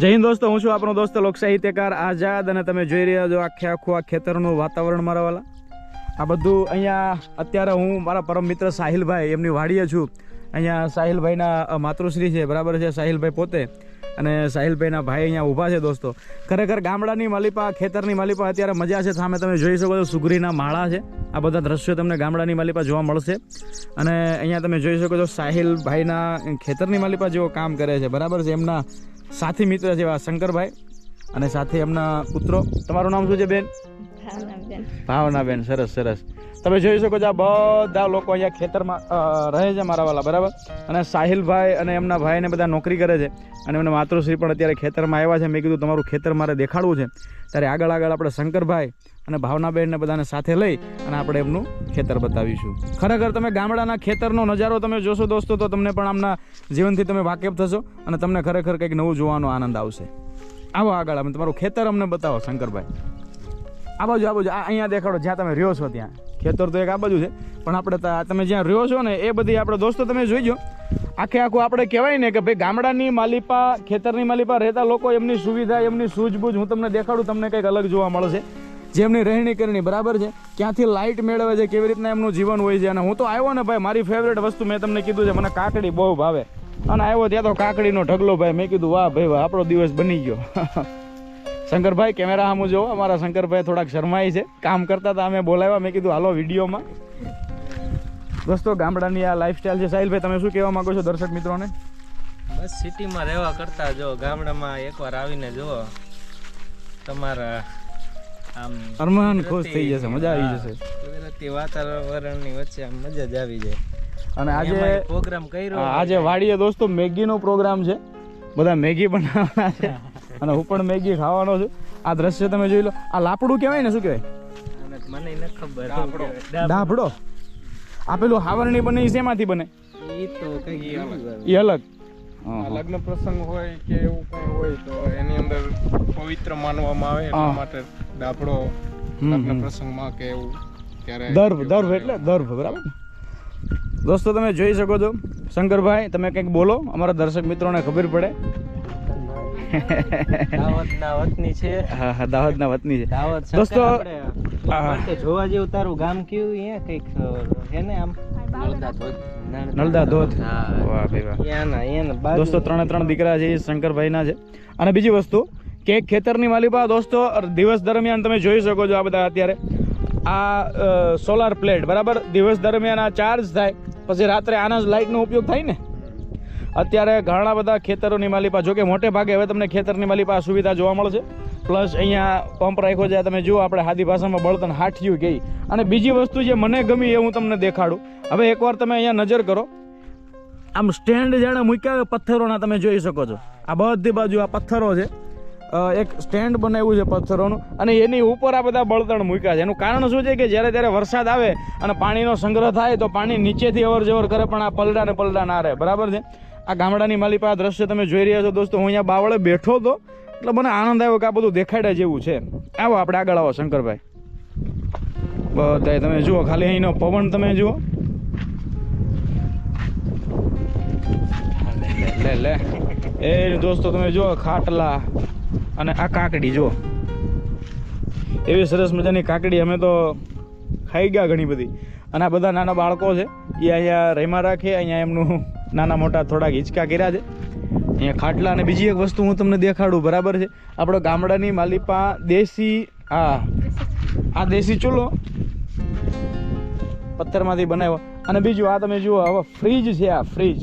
જય હિન્દ દોસ્તો, હું છું આપણો દોસ્ત લોક સાહિત્યકાર આઝાદ અને તમે જોઈ રહ્યા છો આખે આખું આ ખેતરનું વાતાવરણ મારા વાલા. આ બધું અહીંયા અત્યારે હું મારા પરમ મિત્ર સાહિલભાઈ, એમની વાડીએ છું. અહીંયા સાહિલભાઈના માતૃશ્રી છે, બરાબર છે સાહિલભાઈ પોતે. અને સાહિલભાઈના ભાઈ અહીંયા ઊભા છે દોસ્તો. ખરેખર ગામડાની માલિપા ખેતરની માલિપા અત્યારે મજા છે. સામે તમે જોઈ શકો છો સુગરીના માળા છે. આ બધા દ્રશ્યો તમને ગામડાની માલિપા જોવા મળશે. અને અહીંયા તમે જોઈ શકો છો સાહિલભાઈના ખેતરની માલિપા જેવો કામ કરે છે. બરાબર છે? એમના સાથી મિત્ર જેવા શંકરભાઈ અને સાથે એમના પુત્રો. તમારું નામ શું છે બેન? ભાવનાબેન. ભાવનાબેન. સરસ સરસ. તમે જોઈ શકો છો આ બધા લોકો અહીંયા ખેતરમાં રહે છે મારા વાલા, બરાબર? અને સાહિલભાઈ અને એમના ભાઈને બધા નોકરી કરે છે. અને એમના માતૃશ્રી પણ અત્યારે ખેતરમાં આવ્યા છે. મેં કીધું તમારું ખેતર મારે દેખાડવું છે. ત્યારે આગળ આગળ આપણે શંકરભાઈ અને ભાવનાબેનને બધાને સાથે લઈ અને આપણે એમનું ખેતર બતાવીશું. ખરેખર તમે ગામડાના ખેતરનો નજારો તમે જોશો દોસ્તો, તો તમને પણ આમના જીવનથી તમે વાકેફ થશો અને તમને ખરેખર કંઈક નવું જોવાનો આનંદ આવશે. આવો આગળ અમે તમારું ખેતર અમને બતાવો, શંકરભાઈ. આ બાજુ આ બાજુ અહીંયા દેખાડો, જ્યાં તમે રહ્યો છો ત્યાં. ખેતર તો એક આ બાજુ છે, પણ આપણે તમે જ્યાં રહ્યો છો ને, એ બધી આપણે દોસ્તો તમે જોઈજો. આખે આખું આપણે કહેવાય ને કે ભાઈ ગામડાની માલિપા, ખેતરની માલિપા રહેતા લોકો એમની સુવિધા, એમની સૂઝબૂઝ હું તમને દેખાડું, તમને કંઈક અલગ જોવા મળશે. જેમની રહેણી કરણી બરાબર છે, ક્યાંથી લાઇટ મેળવે છે, કેવી રીતના એમનું જીવન હોય છે. અને હું તો આવ્યો ને ભાઈ, મારી ફેવરેટ વસ્તુ મેં તમને કીધું છે, મને કાકડી બહુ ભાવે. અને આવ્યો ત્યાં તો કાકડીનો ઢગલો ભાઈ, મેં કીધું, વાહ ભાઈ, વાહ, આપણો દિવસ બની ગયો. શંકરભાઈ કેમેરા સામું જોવો. અમારા શંકરભાઈ થોડાક શરમાય છે. કામ કરતા હતા અમે બોલાવ્યા. મેં કીધું હાલો વિડીયોમાં. દોસ્તો ગામડાની આ લાઈફસ્ટાઈલ છે. સાહિલભાઈ તમે શું કહેવા માગો છો દર્શક મિત્રોને? બસ સિટીમાં રહેવા કરતા જો ગામડામાં એકવાર આવીને જુઓ. તમારા આમ અરમાન ખુશ થઈ જશે મજા આવી જશે. કુદરતી વાતાવરણની વચ્ચે આમ મજા જ આવી જાય. અને આજે પ્રોગ્રામ કર્યો આજે વાડીએ દોસ્તો મેગીનો પ્રોગ્રામ છે. બધા મેગી બનાવવાના છે. અને હું પણ મેગી ખાવાનો છું. આ દ્રશ્ય તમે જોઈ લો. આ લાપડું કહેવાય ને શું કહેવાય? મને ન ખબર. આ પેલું હાવરણી બને એ શેમાંથી બને. એ અલગ. લગ્ન પ્રસંગ હોય કે એવું કંઈ હોય તો એની અંદર પવિત્ર માનવામાં આવે એટલા માટે દાફડો લગ્ન પ્રસંગમાં કે એવું ત્યારે દર્ભ દર્ભ એટલે દર્ભ બરાબર? દોસ્તો તમે જોઈ શકો છો. શંકરભાઈ તમે કંઈક બોલો. અમારા દર્શક મિત્રોને ખબર પડે. દાવતના વતની છે. હા હા દાહોદના વતની છે. દાવત દોસ્તો, જોવા જેવું તારું ગામ કયું અહીંયા? કંઈક હે ને આમ? નલદા ધોધ. હા. વાહ ભાઈ વાહ. દોસ્તો ત્રણે ત્રણ દીકરા છે એ શંકરભાઈના છે. અને બીજી વસ્તુ કે ખેતરની માલિપા દોસ્તો દિવસ દરમિયાન તમે જોઈ શકો છો આ બધા અત્યારે. આ સોલાર પ્લેટ બરાબર? દિવસ દરમિયાન આ ચાર્જ થાય પછી રાત્રે આના જ લાઇટનો ઉપયોગ થાય ને? અત્યારે ઘણા બધા ખેતરોની માલિપા જો કે મોટે ભાગે હવે તમને ખેતરની માલિપા સુવિધા જોવા મળશે. પ્લસ અહીંયા પંપ રાખ્યો છે તમે જુઓ, આપણે હાદી ભાષામાં બળતણ હાઠિયું ગઈ અને બીજી વસ્તુ જે મને ગમી એ હું તમને દેખાડું. હવે એકવાર તમે અહીંયા નજર કરો. આમ સ્ટેન્ડ જાણે મૂક્યા પથ્થરોના તમે જોઈ શકો છો. આ બધી બાજુ આ પથ્થરો છે. એક સ્ટેન્ડ બનાવ્યું છે પથ્થરોનું. અને એની ઉપર આ બધા બળતણ મૂક્યા છે. એનું કારણ શું છે કે જ્યારે ત્યારે વરસાદ આવે અને પાણીનો સંગ્રહ થાય તો પાણી નીચેથી અવર જવર કરે, પણ આ પલડા ને પલડા ના રહે. બરાબર છે? આ ગામડાની માલિપા આ દ્રશ્ય તમે જોઈ રહ્યા છો દોસ્તો, હું અહીંયા બાવળે બેઠો હતો. એટલે મને આનંદ આવ્યો કે આ બધું દેખાડ્યા જેવું છે. આવો આપણે આગળ આવો, શંકરભાઈ. બધા તમે જુઓ, ખાલી અહીંનો પવન તમે જુઓ. લે લે એ દોસ્તો, તમે જુઓ, ખાટલા અને આ કાકડી, જુઓ. એવી સરસ મજાની કાકડી અમે તો ખાઈ ગયા ઘણી બધી. અને આ બધા નાના બાળકો છે, એ અહીંયા રહીમાં રાખે, અહીંયા એમનું નાના મોટા થોડાક હિંચકા કર્યા છે. અહીંયા ખાટલા અને બીજી એક વસ્તુ હું તમને દેખાડું, બરાબર છે? આપણો ગામડાની માલિપા દેશી, હા, આ દેશી ચૂલો પથ્થરમાંથી બનાવ્યો. અને બીજું, આ તમે જુઓ, હવે ફ્રીજ છે આ ફ્રીજ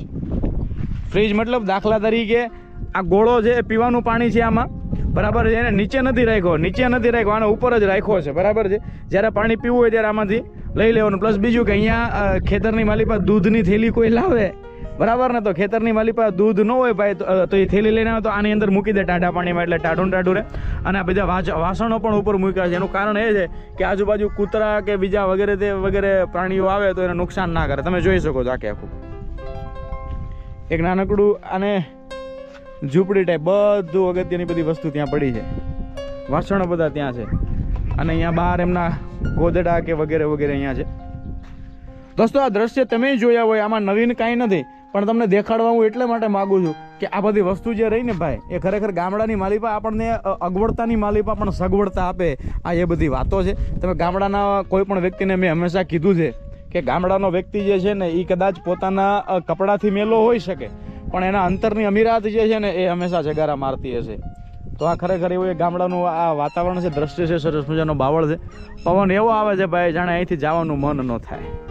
ફ્રીજ મતલબ દાખલા તરીકે આ ગોળો છે પીવાનું પાણી છે આમાં. બરાબર છે, એને નીચે નથી રાખ્યો, નીચે નથી રાખ્યો, આને ઉપર જ રાખ્યો છે, બરાબર છે? જ્યારે પાણી પીવું હોય ત્યારે આમાંથી લઈ લેવાનું. પ્લસ બીજું કે અહીંયા ખેતરની માલિકા દૂધની થેલી કોઈ લાવે? બરાબર ને? તો ખેતરની માલી પાસે દૂધ ન હોય ભાઈ તો, એ થેલી લઈને આવે તો આની અંદર મૂકી દે ટાઢા પાણીમાં એટલે ટાઢું ટાઢું રહે. અને બધા વાસણો પણ ઉપર મૂક્યા છે. એનું કારણ એ છે કે આજુબાજુ કૂતરા કે બીજા વગેરે તે વગેરે પ્રાણીઓ આવે તો એને નુકસાન ના કરે. તમે જોઈ શકો છો આખે આખું. એક નાનકડું અને ઝૂંપડી ટાઈપ બધું અગત્યની બધી વસ્તુ ત્યાં પડી છે. વાસણો બધા ત્યાં છે. અને અહીંયા બહાર એમના ગોદડા કે વગેરે વગેરે અહીંયા છે. દોસ્તો આ દ્રશ્ય તમે જોયા હોય આમાં નવીન કાંઈ નથી. પણ તમને દેખાડવા હું એટલે માટે માગું છું કે આ બધી વસ્તુ જે રહી ને ભાઈ, એ ખરેખર ગામડાની માલિપા આપણને અગવડતાની માલિપા પણ સગવડતા આપે. આ એ બધી વાતો છે. તમે ગામડાના કોઈ પણ વ્યક્તિને મેં હંમેશા કીધું છે કે ગામડાનો વ્યક્તિ જે છે ને એ કદાચ પોતાના કપડાંથી મેલો હોઈ શકે, પણ એના અંતરની અમીરાત જે છે ને, એ હંમેશા જગારા મારતી હશે. તો આ ખરેખર એવું એ ગામડાનું આ વાતાવરણ છે, દ્રશ્ય છે, સરસ મજાનો બાવળ છે. પવન એવો આવે છે, ભાઈ, જાણે અહીંથી જવાનું મન ન થાય.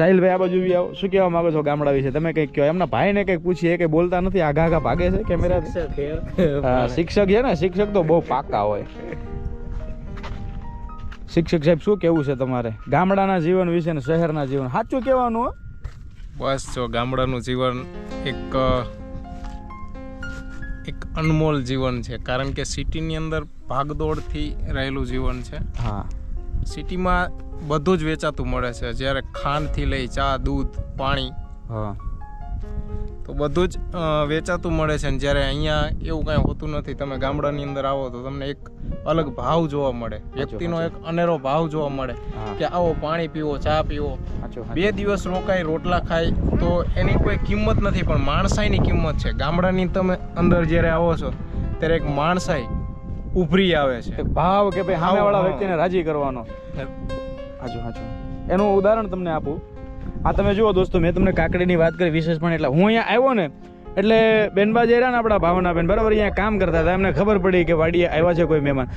સાહિલભાઈ આ બાજુ બી આવો. શું કહેવા માંગો છો ગામડા વિશે? તમે કંઈક કહો એમના ભાઈને કંઈક પૂછીએ કે બોલતા નથી? આઘા આઘા ભાગે છે કેમેરા શિક્ષક છે. ને? શિક્ષક તો બહુ પાકા હોય. શિક્ષક સાહેબ શું કેવું છે તમારે? ગામડાના જીવન વિશે ને શહેરના જીવન? સાચું કહેવાનું બસ જો ગામડાનું જીવન એક એક અનમોલ જીવન છે. કારણ કે સિટીની અંદર ભાગદોડથી રહેલું જીવન છે. હા. સિટીમાં બધું જ વેચાતું મળે છે. જ્યારે ખાંડથી લઈ ચા દૂધ પાણી હા. તો બધું જ વેચાતું મળે છે. ને જ્યારે અહીંયા એવું કાંઈ હોતું નથી તમે ગામડાની અંદર આવો તો તમને એક અલગ ભાવ જોવા મળે. વ્યક્તિનો એક અનેરો ભાવ જોવા મળે કે આવો પાણી પીવો ચા પીવો. બે દિવસ રોકાય રોટલા ખાય તો એની કોઈ કિંમત નથી પણ માણસાઈની કિંમત છે. ગામડાની તમે અંદર જ્યારે આવો છો ત્યારે એક માણસાઈ ઉભરી આવે છે. ભાવ કે ભાઈ સામેવાળા. વ્યક્તિને રાજી કરવાનો. હાજુ હાજુ એનું ઉદાહરણ તમને આપું. આ તમે જુઓ દોસ્તો મેં તમને કાકડીની વાત કરી વિશેષ પણ એટલે હું અહીંયા આવ્યો ને એટલે બેનબા જે રહ્યા ને આપણા ભાવના બેન બરાબર? અહીંયા કામ કરતા હતા. એમને ખબર પડી કે વાડીએ આવ્યા છે કોઈ મહેમાન.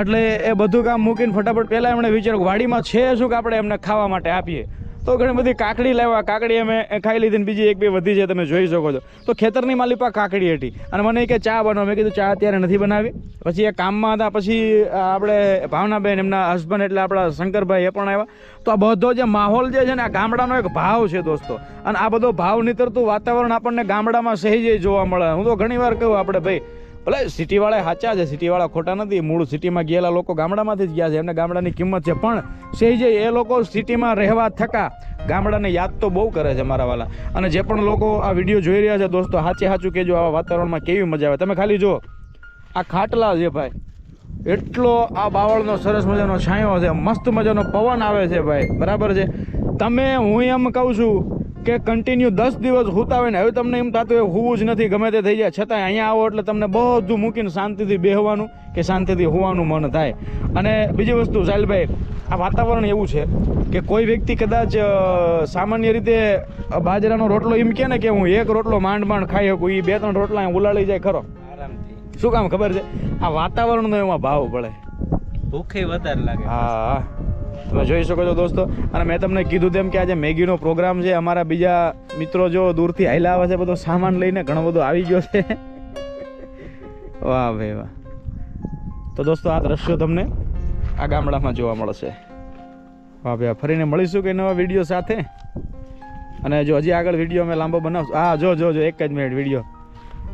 એટલે એ બધું કામ મૂકીને ફટાફટ પહેલાં એમણે વિચાર્યું કે વાડીમાં છે શું કે આપણે એમને ખાવા માટે આપીએ? તો ઘણી બધી કાકડી લાવ્યા કાકડી અમે ખાઈ લીધી બીજી એક બે વધી છે, તમે જોઈ શકો છો. તો ખેતરની માલિપા કાકડી હતી. અને મને કે ચા બનાવો. મેં કીધું, ચા અત્યારે નથી બનાવી. પછી એ કામમાં હતા. પછી આપણે ભાવનાબેન, એમના હસબન્ડ એટલે આપણા શંકરભાઈ એ પણ આવ્યા. તો આ બધો જે માહોલ જે છે ને, આ ગામડાનો એક ભાવ છે દોસ્તો. અને આ બધો ભાવ નીતરતું વાતાવરણ આપણને ગામડામાં સહેજે જોવા મળે. હું તો ઘણી વાર કહું આપણે, ભાઈ ભલે સિટીવાળા સાચા છે, સિટીવાળા ખોટા નથી. મૂળ સિટીમાં ગયેલા લોકો ગામડામાંથી જ ગયા છે. એમને ગામડાની કિંમત છે. પણ સહેજે એ લોકો સિટીમાં રહેવા થકા. ગામડાને યાદ તો બહુ કરે છે મારા વાલા. અને જે પણ લોકો આ વીડિયો જોઈ રહ્યા છે, દોસ્તો સાચે સાચું કહેજો, આવા વાતાવરણમાં કેવી મજા આવે. તમે ખાલી જો, આ ખાટલા છે ભાઈ. એટલો આ બાવળનો સરસ મજાનો છાંયો છે. મસ્ત મજાનો પવન આવે છે ભાઈ. બરાબર છે? તમે, હું એમ કહું છું કે કન્ટિન્યુ દસ દિવસ હુતા હોય ને હવે તમને એમ થતું હોય હોવું જ નથી ગમે તે થઈ જાય. છતાંય અહીંયા આવો એટલે તમને બધું મૂકીને શાંતિથી બેહવાનું કે શાંતિથી હોવાનું મન થાય. અને બીજી વસ્તુ સાહિલભાઈ આ વાતાવરણ એવું છે કે કોઈ વ્યક્તિ કદાચ સામાન્ય રીતે બાજરાનો રોટલો એમ કે ને કે હું એક રોટલો માંડ માંડ ખાઈ શકું એ બે ત્રણ રોટલા ઉલાળી જાય ખરો? આરામથી. શું કામ ખબર છે? આ વાતાવરણનો એમાં ભાવ પડે. ભૂખે વધારે લાગે. હા. તમે જોઈ શકો છો દોસ્તો. અને મેં તમને કીધું તેમ કે આજે મેગીનો પ્રોગ્રામ છે. અમારા બીજા મિત્રો જો દૂરથી હાઈલા આવે છે, બધો સામાન લઈને ઘણો બધો આવી ગયો છે. વાહ ભાઈ વાહ. તો દોસ્તો, આ દ્રશ્યો તમને આ ગામડામાં જોવા મળશે. વાહ ભાઈ ફરીને મળીશું કે નવા વીડિયો સાથે? અને જો હજી આગળ વીડિયો અમે લાંબો બનાવશું. હા, જો જો જો, એક જ મિનિટ વીડિયો.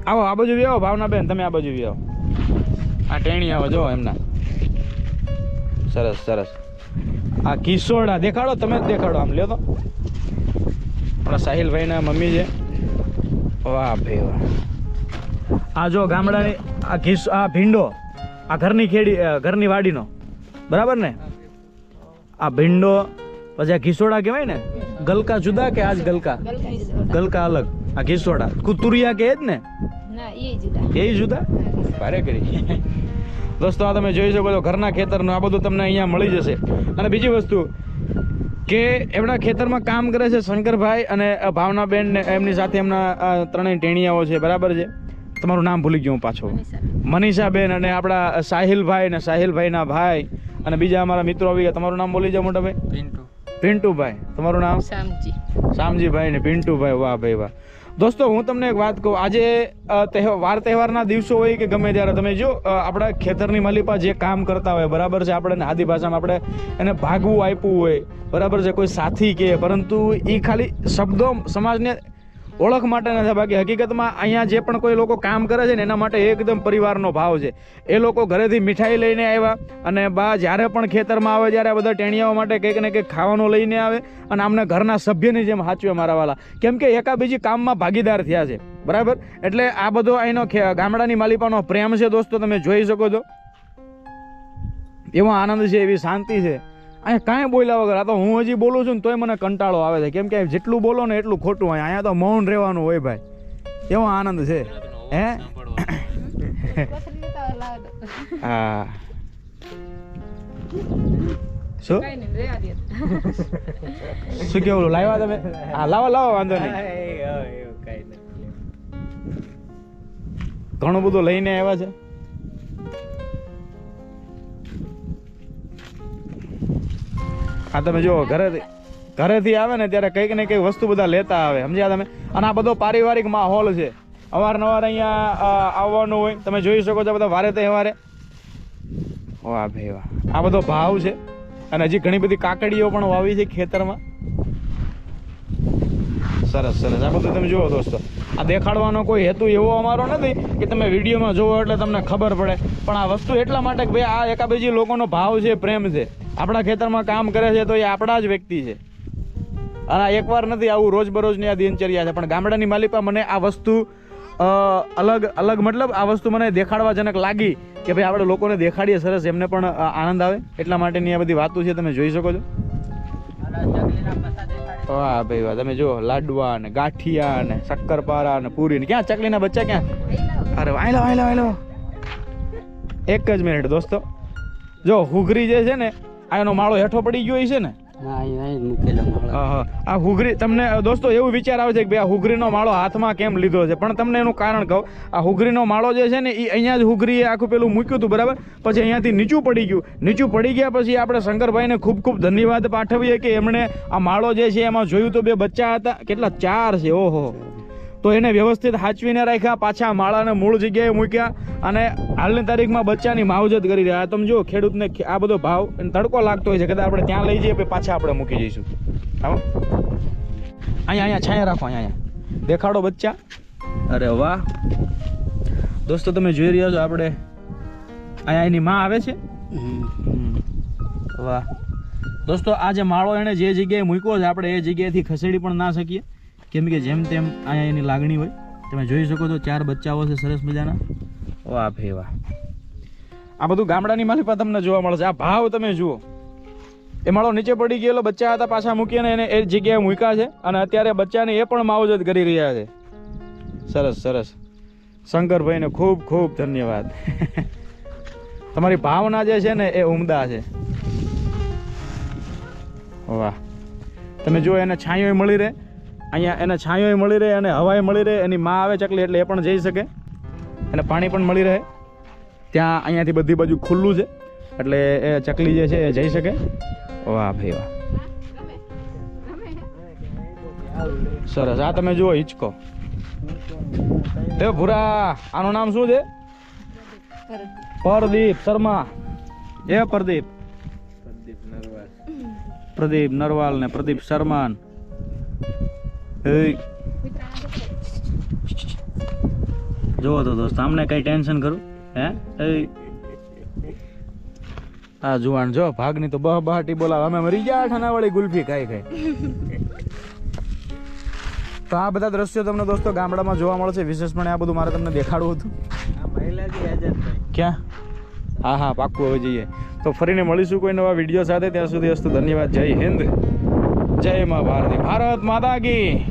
આવો, આ બાજુ આવો ભાવનાબેન, તમે આ બાજુ આવો આ ટેણી આવો, જો એમના. સરસ સરસ. આ કિશોરડા દેખાડો તમે જ દેખાડો આમ લ્યો તો. આપણા સાહિલભાઈના મમ્મી છે. વાહ ભાઈ વાહ. આ જો ગામડાની આ ઘીસ આ ભીંડો આ ઘરની ખેડી ઘરની વાડીનો. બરાબર ને? આ ભીંડો પછી આ ઘીસોડા કહેવાય ને? ગલકા જુદા કે આજ ગલકા? ગલકા અલગ. આ ઘીસોડા કુતુરિયા કે જ ને એ જુદા. એ જુદા? ભારે કરી. દોસ્તો આ તમે જોઈ શકો છો ઘરના ખેતરનું આ બધું તમને અહીંયા મળી જશે. અને બીજી વસ્તુ કે એમના ખેતરમાં કામ કરે છે શંકરભાઈ અને ભાવનાબેન એમની સાથે એમના ત્રણેય ટેણિયાઓ છે બરાબર છે? તમારું નામ ભૂલી ગયો હું પાછો. મનીષાબેન. અને આપણા સાહિલભાઈ અને સાહિલભાઈના ભાઈ અને બીજા અમારા મિત્રો આવી ગયા. તમારું નામ બોલી જાઓ મોટા ભાઈ પિન્ટુભાઈ. તમારું નામ? શામજી. શામજીભાઈ ને પિન્ટુભાઈ. વાહ ભાઈ વાહ. દોસ્તો, હું તમને એક વાત કહું. આજે વાર તહેવારના દિવસો હોય કે ગમે ત્યારે, તમે જો આપણા ખેતરની માલિપા જે કામ કરતા હોય, બરાબર છે આપણે આદિ ભાષામાં આપણે એને ભાગવું આપ્યું હોય, બરાબર છે, કોઈ સાથી કે, પરંતુ એ ખાલી શબ્દો સમાજને ઓળખ માટે નથી, બાકી હકીકતમાં અહીંયા જે પણ કોઈ લોકો કામ કરે છે ને, એના માટે એકદમ પરિવારનો ભાવ છે. એ લોકો ઘરેથી મીઠાઈ લઈને આવ્યા અને બા જ્યારે પણ ખેતરમાં આવે, જ્યારે આ બધા ટેણિયાઓ માટે કંઈક ને કંઈક ખાવાનું લઈને આવે અને આમને ઘરના સભ્યની જેમ હાચવે મારા વાલા. કેમ કે એકા બીજી કામમાં ભાગીદાર થયા છે. બરાબર? એટલે આ બધો અહીંનો ગામડાની માલિપાનો પ્રેમ છે દોસ્તો, તમે જોઈ શકો છો. એવો આનંદ છે, એવી શાંતિ છે. અહીંયા કાંઈ બોલ્યા વગર આ તો હું હજી બોલું છું ને તોય મને કંટાળો આવે છે. કેમ કે જેટલું બોલો ને એટલું ખોટું હોય. અહીંયા તો મૌન રહેવાનું હોય ભાઈ. એવો આનંદ છે? હે? હા. શું? શું કેવું? લાવ્યા તમે? હા લાવો લાવો વાંધો નહીં. ઘણું બધું લઈને આવ્યા છે? આ તમે જુઓ, ઘરેથી ઘરેથી આવે ને ત્યારે કંઈક ને કંઈક વસ્તુ બધા લેતા આવે. સમજ્યા તમે? અને આ બધો પારિવારિક માહોલ છે. અવારનવાર અહીંયા આવવાનું હોય. તમે જોઈ શકો છો બધા વારે તહેવારે વાહ ભાઈ વાહ. આ બધો ભાવ છે. અને હજી ઘણી બધી કાકડીઓ પણ વાવી છે ખેતરમાં. સરસ સરસ. આ બધું તમે જુઓ દોસ્તો. આ દેખાડવાનો કોઈ હેતુ એવો અમારો નથી કે તમે વિડીયોમાં જુઓ એટલે તમને ખબર પડે. પણ આ વસ્તુ એટલા માટે કે ભાઈ આ એકાબીજી લોકોનો ભાવ છે, પ્રેમ છે. આપણા ખેતરમાં કામ કરે છે તો એ આપણા જ વ્યક્તિ છે. અને આ એકવાર નથી, આવું રોજબરોજની આ દિનચર્યા છે. પણ ગામડાની માલિકા મને આ વસ્તુ અલગ અલગ મતલબ આ વસ્તુ મને દેખાડવાજનક લાગી કે ભાઈ આપણે લોકોને દેખાડીએ સરસ, એમને પણ આનંદ આવે. એટલા માટેની આ બધી વાતો છે, તમે જોઈ શકો છો. વાહ ભાઈ વાહ. તમે જો લાડવા ને ગાંઠિયા ને શક્કરપારા ને પૂરી ને. ક્યાં ચકલીના બચ્ચા ક્યાં? અરે વાયલો વાયલો વાયલો એક જ મિનિટ દોસ્તો. જો, હુઘરી જે છે ને આ એનો માળો હેઠો પડી ગયો છે ને આ હુગરી તમને દોસ્તો, એવું વિચાર આવે છે કે ભાઈ આ હુગરીનો માળો હાથમાં કેમ લીધો છે? પણ તમને એનું કારણ કહું. આ હુગરીનો માળો જે છે ને એ અહીંયા જ હુગરીએ આખું પેલું મૂક્યું હતું, બરાબર? પછી અહીંયાથી નીચું પડી ગયું. નીચું પડી ગયા પછી આપણે શંકરભાઈને ખૂબ ખૂબ ધન્યવાદ પાઠવીએ કે એમણે આ માળો જે છે એમાં જોયું તો બે બચ્ચા હતા. કેટલા ચાર છે, ઓહો. તો એને વ્યવસ્થિત સાચવીને રાખ્યા, પાછા માળાને મૂળ જગ્યાએ મૂક્યા અને હાલની તારીખમાં બચ્ચાની માવજત કરી રહ્યા. તમે જો ખેડૂતને આ બધો ભાવ તડકો લાગતો હોય છે. કદાચ આપણે ત્યાં લઈ જઈએ પાછા આપણે મૂકી જઈશું. આવો અહીંયા અહીંયા, છાયા રાખો, અહીંયા અહીંયા. દેખાડો બચ્ચા. અરે વાહ. દોસ્તો, તમે જોઈ રહ્યા છો આપણે. અહીંયા એની માં આવે છે. વાહ. દોસ્તો, આ જે માળો એણે જે જગ્યાએ મૂક્યો છે, આપણે એ જગ્યાએથી ખસેડી પણ ના શકીએ. કેમ કે જેમ તેમ અહીંયા એની લાગણી હોય, તમે જોઈ શકો છો ચાર બચ્ચાઓ છે સરસ મજાના. વાહ ભાઈ વાહ. આ બધું ગામડાની માલિપા તમને જોવા મળે છે આ ભાવ તમે જુઓ. એ માળો નીચે પડી ગયેલો, બચ્ચા હતા, પાછા મૂકીને એને એ જગ્યાએ મૂક્યા છે અને અત્યારે બચ્ચાને એ પણ માવજત કરી રહ્યા છે. સરસ સરસ. શંકરભાઈને ખૂબ ખૂબ ધન્યવાદ. તમારી ભાવના જે છે ને, એ ઉમદા છે. વાહ. તમે જુઓ, એને છાંયો મળી રહે. અહીંયા એને છાંયો મળી રહે અને હવાએ મળી રહે એની માં આવે ચકલી એટલે એ પણ જઈ શકે. અને પાણી પણ મળી રહે. ત્યાં અહીંયાથી બધી બાજુ ખુલ્લું છે. એટલે એ ચકલી જે છે એ જઈ શકે. વાહ ભાઈ વાહ. સરસ. આ તમે જુઓ હિચકો. એ ભૂરા આનું નામ શું છે? પરદીપ શર્મા. એ પ્રદીપ? પ્રદીપ નરવાલ. ને પ્રદીપ શર્માન. એ જોવો તો દોસ્ત આમને કઈ ટેન્શન કરું હે? એ આ જુવાન જો ભાગની તો બહ બહાટી બોલાવે. અમે મરી ગયા ઠાના વાળી ગુલ્ફી ખાઈ ખાઈ. તો આ બધા દ્રશ્યો તમને દોસ્તો ગામડામાં જોવા મળે છે. વિશેષપણે આ બધું મારે તમને દેખાડવું હતું. ક્યાં? હા હા પાક્કું હવે જઈએ. તો ફરીને મળીશું કોઈ નવા વીડિયો સાથે. ત્યાં સુધી અસ્તુ ધન્યવાદ. જય હિન્દ. જય મા ભારતી. ભારત માતા કી.